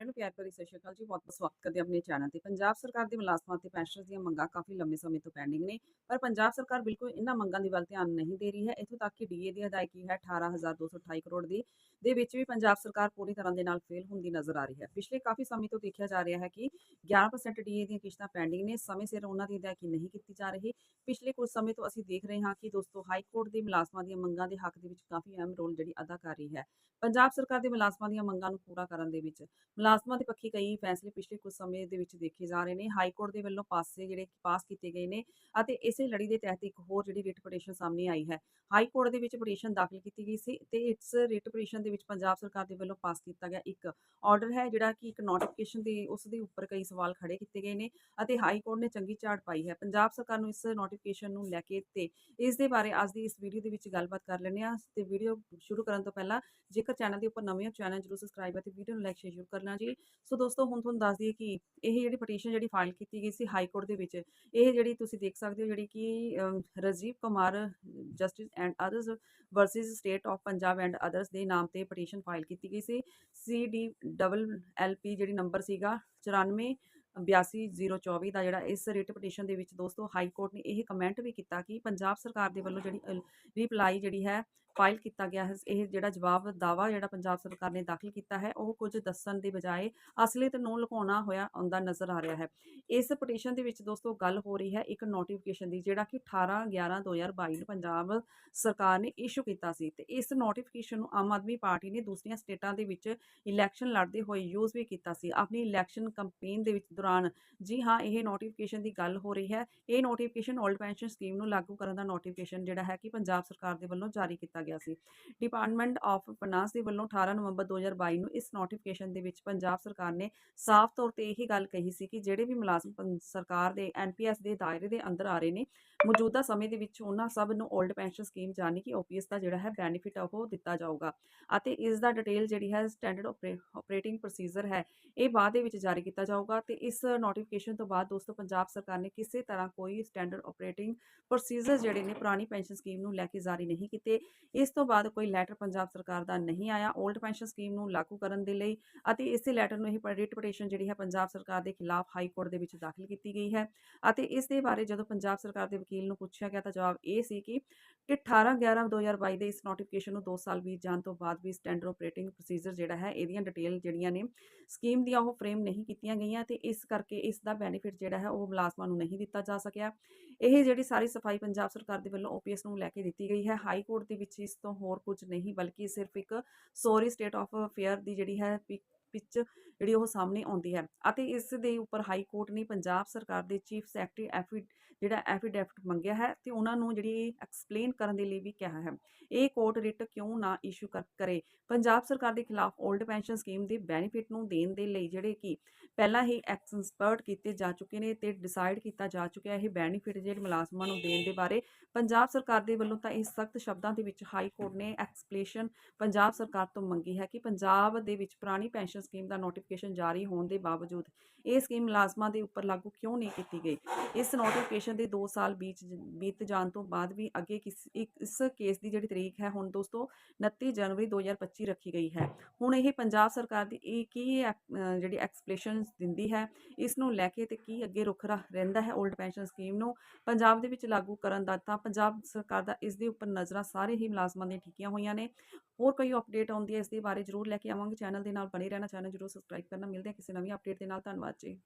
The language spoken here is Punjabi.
ਨੂੰ ਪਿਆਰ ਭਰੀ ਸਤਿ ਸ਼੍ਰੀ ਅਕਾਲ ਜੀ। ਬਹੁਤ ਬਹੁਤ ਸਵਾਗਤ ਕਰਦੇ ਆਪਣੇ ਚੈਨਲ ਤੇ। ਪੰਜਾਬ ਸਰਕਾਰ ਦੇ ਮੁਲਾਜ਼ਮਾਂ ਤੇ ਪੈਨਸ਼ਨਰਸ ਦੀਆਂ ਮੰਗਾਂ ਕਾਫੀ ਲੰਮੇ ਸਮੇਂ ਤੋਂ ਪੈਂਡਿੰਗ ਨੇ, ਪਰ ਪੰਜਾਬ ਸਰਕਾਰ ਬਿਲਕੁਲ ਇਹਨਾਂ ਮੰਗਾਂ ਦੀ ਵੱਲ ਧਿਆਨ ਨਹੀਂ ਦੇ ਰਹੀ ਹੈ। ਇੱਥੋਂ ਤੱਕ ਕਿ ਡੀਏ ਦੀ ਅਦਾਇਗੀ ਹੈ 18228 ਕਰੋੜ ਦੀ। ਦੇ ਵਿੱਚ ਵੀ ਪੰਜਾਬ ਸਰਕਾਰ ਪੂਰੀ ਤਰ੍ਹਾਂ ਦੇ ਨਾਲ ਫੇਲ ਹੁੰਦੀ ਨਜ਼ਰ ਆ ਰਹੀ ਹੈ। ਪਿਛਲੇ ਕਾਫੀ ਸਮੇਂ ਤੋਂ ਦੇਖਿਆ ਜਾ ਰਿਹਾ ਹੈ ਕਿ 11% ਡੀਏ ਦੀਆਂ ਕਿਸ਼ਤਾਂ ਪੈਂਡਿੰਗ ਨੇ। ਸਮੇਂ ਸਿਰ ਉਹਨਾਂ ਦੀ ਅਦਾਇਗੀ ਨਹੀਂ ਕੀਤੀ ਜਾ ਰਹੀ। ਪਿਛਲੇ ਕੁਝ ਸਮੇਂ ਤੋਂ ਅਸੀਂ ਦੇਖ ਰਹੇ ਹਾਂ ਕਿ ਦੋਸਤੋ ਹਾਈ ਕੋਰਟ ਦੇ ਮੁਲਾਜ਼ਮਾਂ ਦੀਆਂ ਮੰਗਾਂ ਦੇ ਹੱਕ ਦੇ ਵਿੱਚ ਕਾਫੀ ਅਹਿਮ ਰੋਲ ਜਿਹੜੀ ਅਦਾ ਕਰ ਰਹੀ ਹੈ। ਪੰਜਾਬ ਸਰਕਾਰ ਦੇ ਮੁਲਾਜ਼ਮਾਂ ਦੀਆਂ ਮੰਗਾਂ ਨੂੰ ਪੂਰਾ ਕਰਨ ਦੇ ਵਿੱਚ ਮੁਲਾਜ਼ਮਾਂ ਦੇ ਪੱਖੀ ਕਈ ਫੈਸਲੇ ਪਿਛਲੇ ਕੁਝ ਸਮੇਂ ਦੇ ਵਿੱਚ ਦੇਖੇ ਜਾ ਰਹੇ ਨੇ। ਹਾਈ ਕੋਰਟ ਦੇ ਵੱਲੋਂ ਪਾਸੇ ਜਿਹੜੇ ਪਾਸ ਕੀਤੇ ਗਏ ਨੇ ਅਤੇ ਇਸੇ ਲੜੀ ਦੇ ਤਹਿਤ ਇੱਕ ਹੋਰ ਜਿਹੜੀ ਰਿਟ ਪਟੀਸ਼ਨ ਸਾਹਮਣੇ ਆਈ ਹੈ। ਹਾਈ ਕੋਰਟ ਦੇ ਵਿੱਚ ਪਟੀਸ਼ਨ ਦਾਖਲ ਕੀਤੀ ਗਈ ਸੀ ਤੇ ਇਸ ਰਿਟ ਪਟੀਸ਼ਨ ਦੇ ਵਿੱਚ ਪੰਜਾਬ ਸਰਕਾਰ ਦੇ ਵੱਲੋਂ ਪਾਸ ਕੀਤਾ ਗਿਆ ਇੱਕ ਆਰਡਰ ਹੈ, ਜਿਹੜਾ ਕਿ ਇੱਕ ਨੋਟੀਫਿਕੇਸ਼ਨ ਦੇ ਉਸ ਦੇ ਉੱਪਰ ਕਈ ਸਵਾਲ ਖੜੇ ਕੀਤੇ ਗਏ ਨੇ ਅਤੇ ਹਾਈ ਕੋਰਟ ਨੇ ਚੰਗੀ ਝਾੜ ਪਾਈ ਹੈ। ਪੰਜਾਬ ਸਰਕਾਰ ਨੂੰ ਇਸ ਨੋਟੀਫਿਕੇਸ਼ਨ ਨੂੰ ਲੈ ਕੇ ਤੇ ਇਸ ਦੇ ਬਾਰੇ ਅੱਜ ਦੀ ਇਸ ਵੀਡੀਓ ਦੇ ਵਿੱਚ ਗੱਲਬਾਤ ਕਰ ਲੈਂਦੇ ਹਾਂ ਤੇ ਵੀਡੀਓ ਸ਼ੁਰੂ ਕਰਨ ਤੋਂ ਪਹਿਲਾਂ ਜੇਕਰ ਚੈਨਲ ਦੇ ਉੱਪਰ ਨਵੇਂ ਹੋ ਚੈਨਲ ਜਰੂਰ ਸਬਸਕ੍ਰਾਈਬ ਅਤੇ ਵੀਡੀਓ ਨੂੰ ਲਾਈਕ ਸ਼ੇਅਰ ਜ਼ਰੂਰ ਕਰਨਾ ਜੀ। ਸੋ ਦੋਸਤੋ ਹੁਣ ਤੁਹਾਨੂੰ ਦੱਸ ਦਈਏ ਕਿ ਇਹ ਜਿਹੜੀ ਪਟੀਸ਼ਨ ਜਿਹੜੀ ਫਾਈਲ ਕੀਤੀ ਗਈ ਸੀ ਹਾਈ ਕੋਰਟ ਦੇ ਵਿੱਚ ਇਹ ਜਿਹੜੀ ਤੁਸੀਂ ਦੇਖ ਸਕਦੇ ਹੋ ਜਿਹੜੀ ਕਿ ਅਮ, Rajiv Kumar justice and others versus state of Punjab and others ਦੇ ਨਾਮ ਤੇ ਪਟੀਸ਼ਨ ਫਾਈਲ ਕੀਤੀ ਗਈ ਸੀ। C D double L P ਜਿਹੜੀ ਨੰਬਰ ਸੀਗਾ 94 82024 ਦਾ ਜਿਹੜਾ ਇਸ ਰਿਟ ਪਟੀਸ਼ਨ ਦੇ ਵਿੱਚ ਦੋਸਤੋ ਹਾਈ ਕੋਰਟ ਨੇ ਇਹ ਕਮੈਂਟ ਵੀ ਕੀਤਾ ਕਿ ਪੰਜਾਬ ਸਰਕਾਰ ਦੇ ਵੱਲੋਂ ਜਿਹੜੀ ਰਿਪਲਾਈ ਜਿਹੜੀ ਹੈ ਫਾਈਲ ਕੀਤਾ ਗਿਆ ਹੈ, ਇਹ ਜਿਹੜਾ ਜਵਾਬ ਦਾਵਾ ਜਿਹੜਾ ਪੰਜਾਬ ਸਰਕਾਰ ਨੇ ਦਾਖਲ ਕੀਤਾ ਹੈ, ਉਹ ਕੁਝ ਦੱਸਣ ਦੀ ਬਜਾਏ ਅਸਲੀਅਤ ਨੂੰ ਲੁਕਾਉਣਾ ਹੋਇਆ ਆਉਂਦਾ ਨਜ਼ਰ ਆ ਰਿਹਾ ਹੈ। ਇਸ ਪਟੀਸ਼ਨ ਦੇ ਵਿੱਚ ਦੋਸਤੋ ਗੱਲ ਹੋ ਰਹੀ ਹੈ ਇੱਕ ਨੋਟੀਫਿਕੇਸ਼ਨ ਦੀ, ਜਿਹੜਾ ਕਿ 18 11 2022 ਨੂੰ ਪੰਜਾਬ ਸਰਕਾਰ ਨੇ ਇਸ਼ੂ ਕੀਤਾ ਸੀ ਤੇ ਇਸ ਨੋਟੀਫਿਕੇਸ਼ਨ ਨੂੰ ਆਮ ਆਦਮੀ ਪਾਰਟੀ ਨੇ ਦੂਸਰੀਆਂ ਸਟੇਟਾਂ ਦੇ ਵਿੱਚ ਇਲੈਕਸ਼ਨ ਲੜਦੇ ਹੋਏ ਯੂਜ਼ ਵੀ ਕੀਤਾ ਸੀ। ਆਪਣੀ ਇਲੈਕਸ਼ਨ ਕੰਪੇਨ ਦੇ ਵਿੱਚ ਦੌਰਾਨ, ਜੀ ਹਾਂ, ਇਹ ਨੋਟੀਫਿਕੇਸ਼ਨ ਦੀ ਗੱਲ ਹੋ ਰਹੀ ਹੈ। ਇਹ ਨੋਟੀਫਿਕੇਸ਼ਨ 올ਡ ਪੈਨਸ਼ਨ ਸਕੀਮ ਨੂੰ ਲਾਗੂ ਕਰਨ ਦਾ ਨੋਟੀਫਿਕੇਸ਼ਨ ਜਿਹੜਾ ਹੈ ਕਿ ਪੰਜਾਬ ਸਰਕਾਰ ਦੇ ਵੱਲੋਂ ਜਾਰੀ ਕੀਤਾ ਗਿਆ ਸੀ। ਡਿਪਾਰਟਮੈਂਟ ਆਫ ਫਾਈਨਾਂਸ ਦੇ ਵੱਲੋਂ 18 ਨਵੰਬਰ 2022 ਨੂੰ ਇਸ ਨੋਟੀਫਿਕੇਸ਼ਨ ਦੇ ਵਿੱਚ ਪੰਜਾਬ ਸਰਕਾਰ ਨੇ ਸਾਫ਼ ਤੌਰ ਤੇ ਇਹੀ ਗੱਲ ਕਹੀ ਸੀ ਕਿ ਜਿਹੜੇ ਵੀ ਮੁਲਾਜ਼ਮ ਸਰਕਾਰ ਦੇ ਐਨਪੀਐਸ ਦੇ ਦਾਇਰੇ ਦੇ ਅੰਦਰ ਆ ਰਹੇ ਨੇ, ਮੌਜੂਦਾ ਸਮੇਂ ਦੇ ਵਿੱਚ ਉਹਨਾਂ ਸਭ ਨੂੰ 올ਡ ਪੈਨਸ਼ਨ ਸਕੀਮ ਯਾਨੀ ਕਿ ਓਪੀਐਸ ਦਾ ਜਿਹੜਾ ਹੈ ਬੈਨੀਫਿਟ ਉਹ ਦਿੱਤਾ ਜਾਊਗਾ ਅਤੇ ਇਸ ਦਾ ਡਿਟੇਲ ਜਿਹੜੀ ਹੈ ਸਟੈਂਡਰਡ ਆਪਰੇਟਿੰਗ ਪ੍ਰੋਸੀਜਰ ਹੈ, ਇਹ ਬਾਅਦ ਦੇ ਵਿੱਚ ਜਾਰੀ ਕੀਤਾ ਜਾਊਗਾ ਤੇ ਇਸ ਨੋਟੀਫਿਕੇਸ਼ਨ ਤੋਂ ਬਾਅਦ ਦੋਸਤੋ ਪੰਜਾਬ ਸਰਕਾਰ ਨੇ ਕਿਸੇ ਤਰ੍ਹਾਂ ਕੋਈ ਸਟੈਂਡਰਡ ਆਪਰੇਟਿੰਗ ਪ੍ਰੋਸੀਜਰ ਜਿਹੜੇ ਨੇ ਪੁਰਾਣੀ ਪੈਨਸ਼ਨ ਸਕੀਮ ਨੂੰ ਲੈ ਕੇ ਜਾਰੀ ਨਹੀਂ ਕੀਤੇ। ਇਸ ਤੋਂ ਬਾਅਦ ਕੋਈ ਲੈਟਰ ਪੰਜਾਬ ਸਰਕਾਰ ਦਾ ਨਹੀਂ ਆਇਆ 올ਡ ਪੈਨਸ਼ਨ ਸਕੀਮ ਨੂੰ ਲਾਗੂ ਕਰਨ ਦੇ ਲਈ ਅਤੇ ਇਸੇ ਲੈਟਰ ਨੂੰ ਇਹ ਰਿਟ ਪਟੀਸ਼ਨ ਜਿਹੜੀ ਹੈ ਪੰਜਾਬ ਸਰਕਾਰ ਦੇ ਖਿਲਾਫ ਹਾਈ ਕੋਰਟ ਦੇ ਵਿੱਚ ਦਾਖਲ ਕੀਤੀ ਗਈ ਹੈ ਅਤੇ ਇਸ ਦੇ ਬਾਰੇ ਜਦੋਂ ਪੰਜਾਬ ਸਰਕਾਰ ਦੇ ਵਕੀਲ ਨੂੰ ਪੁੱਛਿਆ ਗਿਆ ਤਾਂ ਜਵਾਬ ਇਹ ਸੀ ਕਿ ਕਿ 18 11 2022 ਦੇ ਇਸ ਨੋਟੀਫਿਕੇਸ਼ਨ ਨੂੰ 2 ਸਾਲ ਬੀਤ ਜਾਣ ਤੋਂ ਬਾਅਦ ਵੀ ਸਟੈਂਡਰਡ ਆਪਰੇਟਿੰਗ ਪ੍ਰੋਸੀਜਰ ਜਿਹੜਾ ਹੈ, ਇਹਦੀਆਂ ਡਿਟੇਲ ਜਿਹੜੀਆਂ ਨੇ ਸਕੀਮ ਦੀਆਂ ਉਹ ਫਰੇਮ ਨਹੀਂ ਕੀਤੀਆਂ ਗਈਆਂ ਤੇ ਇਸ ਕਰਕੇ ਇਸ ਦਾ ਬੈਨੀਫਿਟ ਜਿਹੜਾ ਹੈ, ਉਹ ਮੁਲਾਜ਼ਮਾਂ ਨੂੰ ਨਹੀਂ ਦਿੱਤਾ ਜਾ ਸਕਿਆ। ਇਹ ਜਿਹੜੀ ਸਾਰੀ ਸਫ਼ਾਈ ਪੰਜਾਬ ਸਰਕਾਰ ਦੇ ਵੱਲੋਂ ਓਪੀਐਸ ਨੂੰ ਲੈ ਕੇ ਦਿੱਤੀ ਗਈ ਹੈ। ਹਾਈ ਕੋਰਟ ਦੇ ਵਿੱਚ ਇਸ ਤੋਂ ਹੋਰ ਕੁਝ ਨਹੀਂ, ਬਲਕਿ ਸਿਰਫ ਇੱਕ ਸੋਰੀ ਸਟੇਟ ਆਫ ਅਫੇਅਰ ਦੀ ਜਿਹੜੀ ਹੈ, ਪਿ- ਪਿਚ ਜਿਹੜੀ ਉਹ ਸਾਹਮਣੇ ਆਉਂਦੀ ਹੈ ਅਤੇ ਇਸ ਦੇ ਉੱਪਰ ਹਾਈ ਕੋਰਟ ਨੇ ਪੰਜਾਬ ਸਰਕਾਰ ਦੇ ਚੀਫ ਸੈਕਟਰੀ ਐਫੀ ਜਿਹੜਾ ਐਫੀਡੈਵਿਟ ਮੰਗਿਆ ਹੈ ਤੇ ਉਹਨਾਂ ਨੂੰ ਜਿਹੜੀ ਐਕਸਪਲੇਨ ਕਰਨ ਦੇ ਲਈ ਵੀ ਕਿਹਾ ਹੈ। ਇਹ ਕੋਰਟ ਰਿਟ ਕਿਉਂ ਨਾ ਇਸ਼ੂ ਕਰੇ ਪੰਜਾਬ ਸਰਕਾਰ ਦੇ ਖਿਲਾਫ 올ਡ ਪੈਨਸ਼ਨ ਸਕੀਮ ਦੇ ਬੈਨੀਫਿਟ ਨੂੰ ਦੇਣ ਦੇ ਲਈ ਜਿਹੜੇ ਕਿ ਪਹਿਲਾਂ ਹੀ ਐਕਸਪਰਟ ਕੀਤੇ ਜਾ ਚੁੱਕੇ ਨੇ ਤੇ ਡਿਸਾਈਡ ਕੀਤਾ ਜਾ ਚੁੱਕਿਆ ਇਹ ਬੈਨੀਫਿਟ ਜਿਹੜੇ ਮੁਲਾਜ਼ਮਾਂ ਨੂੰ ਦੇਣ ਦੇ ਬਾਰੇ। ਪੰਜਾਬ ਸਰਕਾਰ ਦੇ ਵੱਲੋਂ ਤਾਂ ਇਹ ਸਖਤ ਸ਼ਬਦਾਂ ਦੇ ਵਿੱਚ ਹਾਈ ਕੋਰਟ ਨੇ ਐਕਸਪਲੇਸ਼ਨ ਪੰਜਾਬ ਸਰਕਾਰ ਤੋਂ ਮੰਗੀ ਹੈ ਕਿ ਪੰਜਾਬ ਦੇ ਵਿੱਚ ਪੁਰਾਣੀ ਪੈਨਸ਼ਨ ਸਕੀਮ ਦਾ ਨੋਟੀਫਿਕੇਸ਼ਨ ਜਾਰੀ ਹੋਣ ਦੇ ਬਾਵਜੂਦ ਇਹ ਸਕੀਮ ਮੁਲਾਜ਼ਮਾਂ ਦੇ ਉੱਪਰ ਲਾਗੂ ਕਿਉਂ ਨਹੀਂ ਕੀਤੀ ਗਈ? ਇਸ ਨੋਟੀਫਿਕੇਸ਼ਨ ਦੇ 2 ਸਾਲ ਬੀਤ ਬੀਤ ਜਾਣ ਤੋਂ ਬਾਅਦ ਵੀ ਅੱਗੇ ਕਿਸ, ਇੱਕ- ਇਸ ਕੇਸ ਦੀ ਜਿਹੜੀ ਤਰੀਕ ਹੈ ਹੁਣ ਦੋਸਤੋ 29 ਜਨਵਰੀ 2025 ਰੱਖੀ ਗਈ ਹੈ। ਹੁਣ ਇਹ ਪੰਜਾਬ ਸਰਕਾਰ ਦੀ, ਇਹ ਕੀ ਐਕ- ਜਿਹੜੀ ਐਕਸਪਲੇਸ਼ਨ ਦਿੰਦੀ ਹੈ ਇਸ ਨੂੰ ਲੈ ਕੇ ਤੇ ਕੀ ਅੱਗੇ ਰੁਖ ਰ- ਰਹਿੰਦਾ ਹੈ 올ਡ ਪੈਨਸ਼ਨ ਸਕੀਮ ਨੂੰ? ਪੰਜਾਬ ਦੇ ਵਿੱਚ ਲਾਗੂ ਕਰਨ ਦਾ ਤਾਂ ਪੰਜਾਬ ਸਰਕਾਰ ਦਾ ਇਸ ਦੇ ਉੱਪਰ ਨਜ਼ਰਾਂ ਸਾਰੇ ਹੀ ਮੁਲਾਜ਼ਮਾਂ ਦੀਆਂ ਟਿਕੀਆਂ ਹੋਈਆਂ ਨੇ। ਹੋਰ ਕੋਈ ਅਪਡੇਟ ਆਉਂਦੀ ਹੈ ਇਸ ਦੇ ਬਾਰੇ ਜਰੂਰ ਲੈ ਕੇ ਆਵਾਂਗੇ। ਚੈਨਲ ਦੇ ਨਾਲ ਬਣੇ ਰਹਿਣਾ ਚੈਨਲ ਜਰੂਰ ਸਬਸਕ੍ਰਾਈਬ ਕਰਨਾ ਮਿਲਦੇ ਹਾਂ ਕਿਸੇ ਨਵੀਂ ਅਪਡੇਟ ਦੇ ਨਾਲ ਧੰਨਵਾਦ ਜੀ।